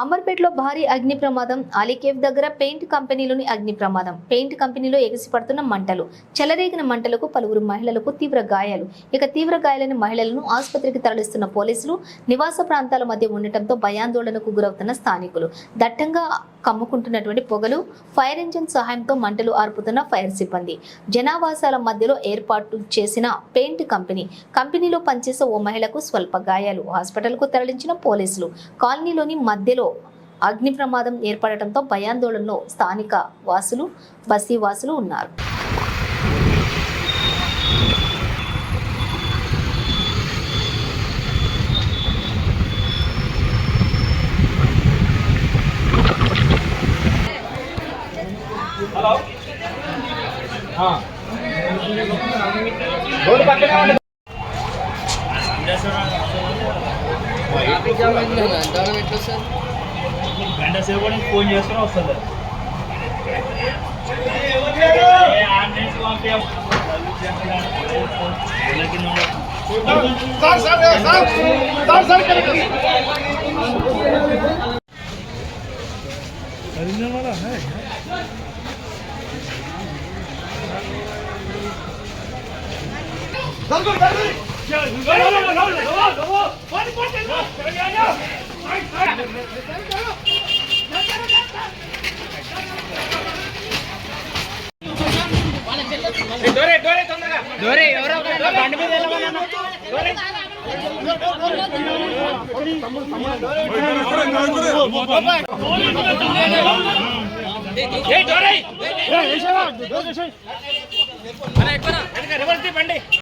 అమర్పేటలో భారీ అగ్ని ప్రమాదం అలీకేవ్ దగ్గర పెయింట్ కంపెనీలోని అగ్ని ప్రమాదం. పెయింట్ కంపెనీలో ఎగసిపడుతున్న మంటలు. చెలరేగిన మంటలకు పలువురు మహిళలకు తీవ్ర గాయాలు. ఇక తీవ్ర గాయాలైన మహిళలను ఆసుపత్రికి తరలిస్తున్న పోలీసులు నివాస ప్రాంతాల మధ్య ఉండటంతో భయాందోళనకు గురవుతున్న స్థానికులు. దట్టంగా కమ్ముకుంటున్నటువంటి పొగలు ఫైర్ ఇంజిన్ సహాయంతో మంటలు ఆర్పుతున్న ఫైర్ సిబ్బంది. జనావాసాల మధ్యలో ఏర్పాటు చేసిన పెయింట్ కంపెనీ. కంపెనీలో పనిచేసే ఓ మహిళకు స్వల్ప గాయాలు. హాస్పిటల్కు తరలించిన పోలీసులు. కాలనీలోని మధ్యలో అగ్ని ప్రమాదం ఏర్పడటంతో భయాందోళనలో స్థానిక వాసులు బస్తీ వాసులు ఉన్నారు. గంట సేపు కూడా నీకు ఫోన్ చేస్తున్నా వస్తుంది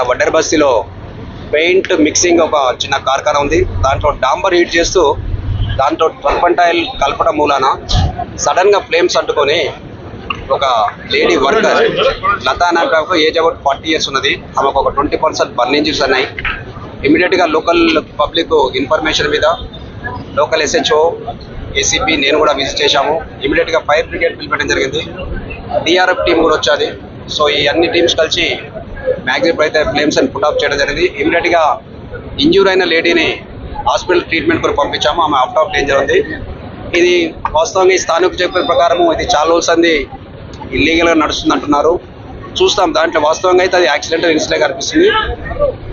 ఇక్కడ వడ్డర్ బస్తీలో పెయింట్ మిక్సింగ్ ఒక చిన్న కార్ఖానా ఉంది. దాంట్లో డాంబర్ హీట్ చేస్తూ దాంట్లో టర్పంటైల్ కలపడం మూలాన సడన్గా ఫ్లేమ్స్ అంటుకొని ఒక లేడీ వర్కర్ లతా నాకు ఏజ్ అబౌట్ ఫార్టీ ఇయర్స్ ఉన్నది. ఆమెకు ఒక ట్వంటీ పర్సెంట్ బర్న్ ఇంజరీస్ ఉన్నాయి. ఇమీడియట్గా లోకల్ పబ్లిక్ ఇన్ఫర్మేషన్ మీద లోకల్ ఎస్హెచ్ఓ ఏసీపీ నేను కూడా విజిట్ చేశాము. ఇమీడియట్గా ఫైర్ బ్రిగేడ్ పిలిపెట్టడం జరిగింది. డిఆర్ఎఫ్ టీం కూడా వచ్చాది. సో ఈ అన్ని టీమ్స్ కలిసి మ్యాక్సిమం అయితే ఫ్లేమ్స్ అని పుట్ ఆఫ్ చేయడం జరిగింది. ఇమీడియట్గా ఇంజూర్ అయిన లేడీని హాస్పిటల్ ట్రీట్మెంట్ కూడా పంపించాము. ఆమె అవుట్ ఆఫ్ డేంజర్ ఉంది. ఇది వాస్తవంగా ఈ స్థానిక చెప్పిన ప్రకారం ఇది చాలా రోజులు అంది ఇల్లీగల్గా నడుస్తుంది అంటున్నారు. చూస్తాం. దాంట్లో వాస్తవంగా అయితే అది యాక్సిడెంటల్ ఇన్సిడెంట్ కనిపిస్తుంది.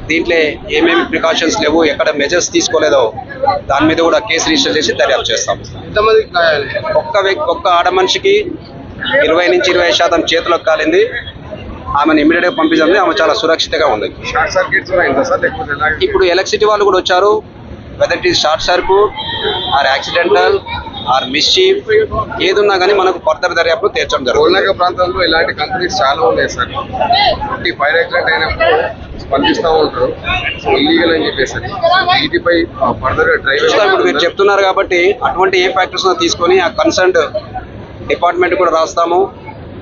దీంట్లో ఏమేమి ప్రికాషన్స్ లేవు ఎక్కడ మెజర్స్ తీసుకోలేదో దాని మీద కూడా కేసు రిజిస్టర్ చేసి దర్యాప్తు చేస్తాం. ఒక్క వ్యక్తి ఒక్క ఆడ మనిషికి ఇరవై నుంచి ఇరవై శాతం చేతులకు కాలింది. ఆమెను ఇమీడియట్గా పంపించింది ఆమె చాలా సురక్షితంగా ఉంది? ఇప్పుడు ఎలక్ట్రిసిటీ వాళ్ళు కూడా వచ్చారు. Whether it is short circuit or accidental or mischief ఏదున్నా కానీ మనకు ఫర్దర్ దర్యాప్తు తీర్చడం జరుగుతుంది. ప్రాంతంలో ఇలాంటి కంపెనీస్ చాలా ఉన్నాయి సార్. ఈ ఫైర్ యాక్సిడెంట్ అయినప్పుడు స్పందిస్తూ ఉంటారు. సో ఇల్లీగల్ అని చెప్పేసి. వీటిపై ఫర్దర్ చూస్తాం ఇప్పుడు మీరు డ్రైవర్ చెప్తున్నారు కాబట్టి అటువంటి ఏ ఫ్యాక్టర్స్ తీసుకొని ఆ కన్సర్న్డ్ డిపార్ట్మెంట్ కూడా రాస్తాము.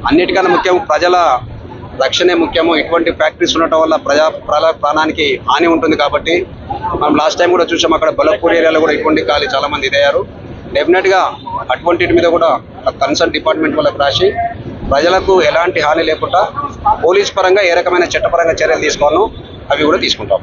అన్నిటికన్నా ముఖ్యం ప్రజల రక్షణే ముఖ్యము. ఇటువంటి ఫ్యాక్టరీస్ ఉండటం వల్ల ప్రజా ప్రజల ప్రాణానికి హాని ఉంటుంది కాబట్టి మనం లాస్ట్ టైం కూడా చూసాం అక్కడ బలపూర్ ఏరియాలో కూడా ఇటువంటి ఖాళీ చాలా మంది ఇదయ్యారు. డెఫినెట్గా అటువంటి మీద కూడా కన్సర్న్ డిపార్ట్మెంట్ వాళ్ళకి రాసి ప్రజలకు ఎలాంటి హాని లేకుండా పోలీస్ పరంగా ఏ రకమైన చట్టపరంగా చర్యలు తీసుకోవాలో అవి కూడా తీసుకుంటాం.